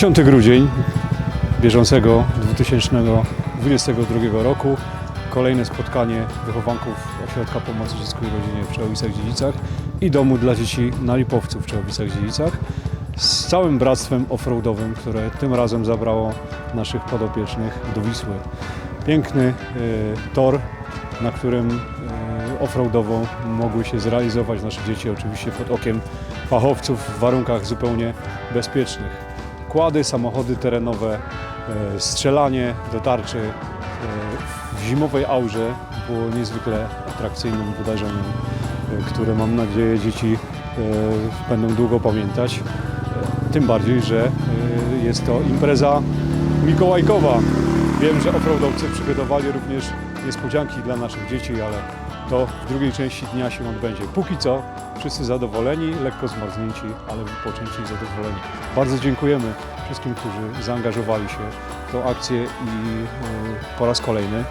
10 grudzień bieżącego 2022 roku. Kolejne spotkanie wychowanków Ośrodka Pomocy Dziecku i Rodzinie w Czechowicach-Dziedzicach i Domu dla Dzieci na Lipowcu w Czechowicach-Dziedzicach z całym bractwem offroadowym, które tym razem zabrało naszych podopiecznych do Wisły. Piękny e, tor, na którym e, offroadowo mogły się zrealizować nasze dzieci, oczywiście pod okiem fachowców w warunkach zupełnie bezpiecznych. Kłady, samochody terenowe, e, strzelanie do tarczy e, w zimowej aurze było niezwykle atrakcyjnym wydarzeniem, e, które mam nadzieję dzieci będą długo pamiętać. Tym bardziej, że jest to impreza mikołajkowa. Wiem, że offroadowcy przygotowali również niespodzianki dla naszych dzieci, ale to w drugiej części dnia się odbędzie. Póki co wszyscy zadowoleni, lekko zmarznięci, ale wypoczęci i zadowoleni. Bardzo dziękujemy wszystkim, którzy zaangażowali się w tą akcję i e, po raz kolejny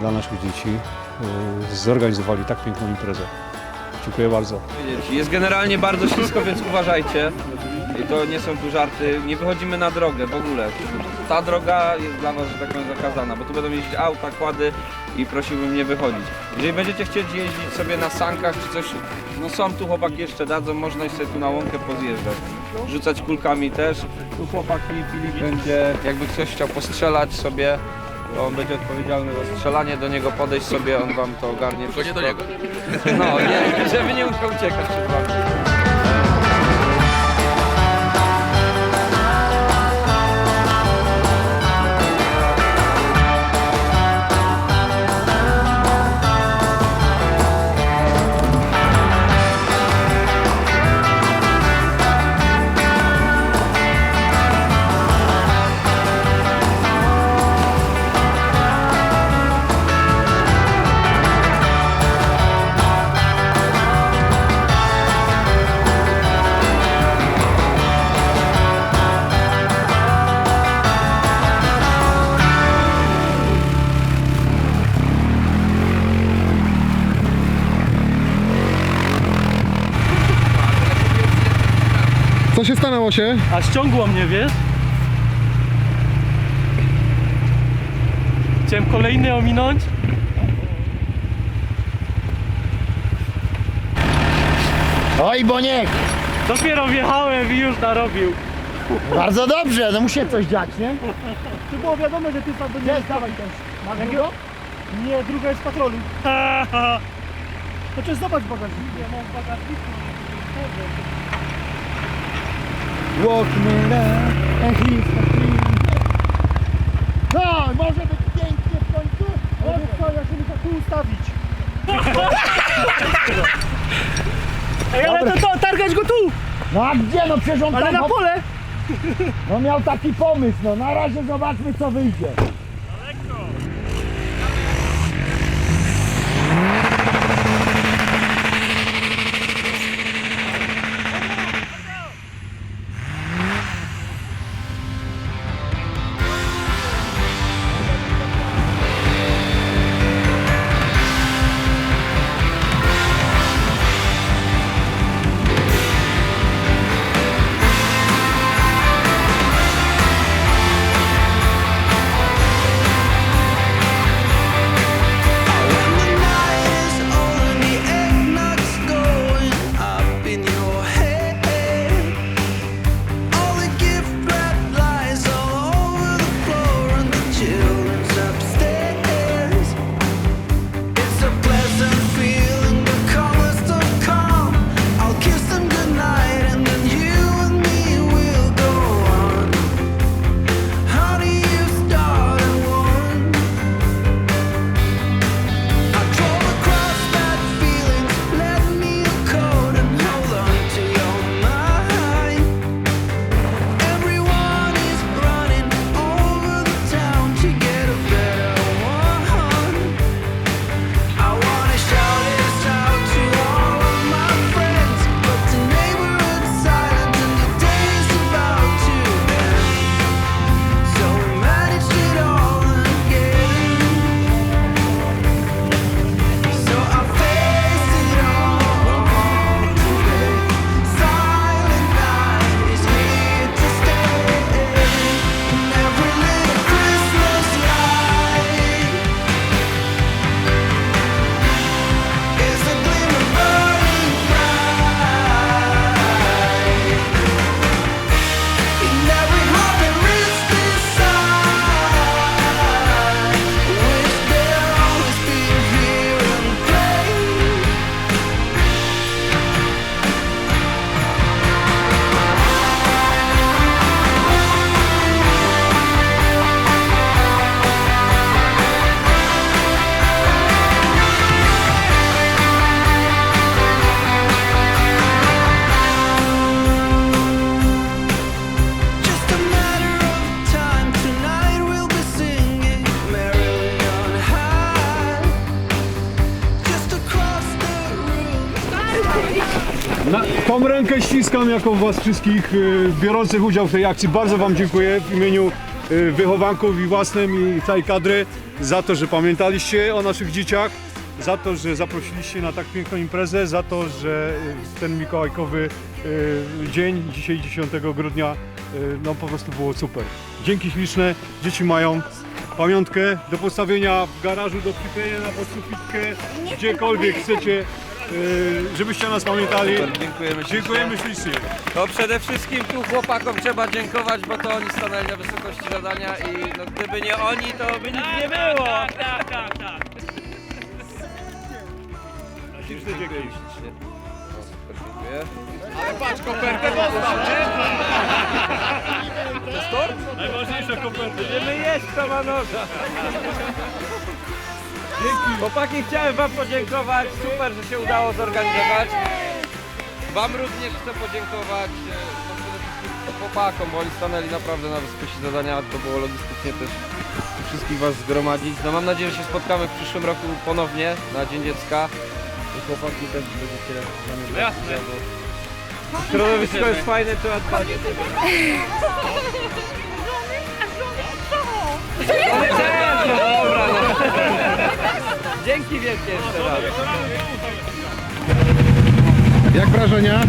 dla naszych dzieci e, zorganizowali tak piękną imprezę. Dziękuję bardzo. Jest generalnie bardzo ślisko, więc uważajcie. I to nie są tu żarty. Nie wychodzimy na drogę w ogóle. Ta droga jest dla Was, że tak powiem, zakazana, bo tu będą jeździć auta, kłady i prosiłbym nie wychodzić. Jeżeli będziecie chcieć jeździć sobie na sankach czy coś, no są tu chłopaki jeszcze dadzą, można sobie tu na łąkę pozjeżdżać. Rzucać kulkami też. Tu chłopaki, Filip będzie, jakby ktoś chciał postrzelać sobie, to on będzie odpowiedzialny za strzelanie, do niego podejść sobie, on Wam to ogarnie Tylko nie do niego. No, nie, żeby nie musiał uciekać przed Wami. Co się stanęło się? A ściągło mnie, wiesz? Chciałem kolejny ominąć. Oj, Boniek! Dopiero wjechałem i już narobił. Bardzo dobrze, no musi się coś dziać, nie? Czy było wiadomo, że ty tam do Jest, dawaj też. Masz drugą? Nie, druga jest patrolu. Chociaż zobacz bagażnik. Ja mam bagażnik. Walk me down and he's the king. No, może być pięknie w końcu? Ale wiesz co, ja się muszę tu ustawić. Ej, ale to, to targać go tu! No a gdzie? No przecież on Ale tam... na pole! No miał taki pomysł, no na razie zobaczmy co wyjdzie. Tą rękę ściskam jako was wszystkich y, biorących udział w tej akcji. Bardzo wam dziękuję w imieniu y, wychowanków i własnym i całej kadry za to, że pamiętaliście o naszych dzieciach, za to, że zaprosiliście na tak piękną imprezę, za to, że y, ten mikołajkowy dzień, dzisiaj 10 grudnia, no po prostu było super. Dzięki śliczne, dzieci mają pamiątkę do postawienia w garażu, do przyklejenia na podsufitkę, gdziekolwiek chcecie, y, żebyście o nas pamiętali. Dziękujemy ślicznie. Dziękujemy ślicznie. No przede wszystkim tu chłopakom trzeba dziękować, bo to oni stanęli na wysokości zadania i no, gdyby nie oni, to by nic nie było. Tak, tak, tak. tak. Śliczne dzięki. Ślicznie. No, super, dziękuję. Najważniejsza koperta. Będziemy jeść to ma noża. Chłopaki, chciałem wam podziękować. Super, że się udało zorganizować. Wam również chcę podziękować e, no przede wszystkim chłopakom, bo oni stanęli naprawdę na wysokości zadania. To było logistycznie też wszystkich was zgromadzić. No mam nadzieję, że się spotkamy w przyszłym roku ponownie na Dzień Dziecka. I chłopaki też będziecie z nami brać udział, bo Środowisko jest fajne, trzeba dbać. No dobra, no. Dzięki wielkie jeszcze raz. Jak wrażenia?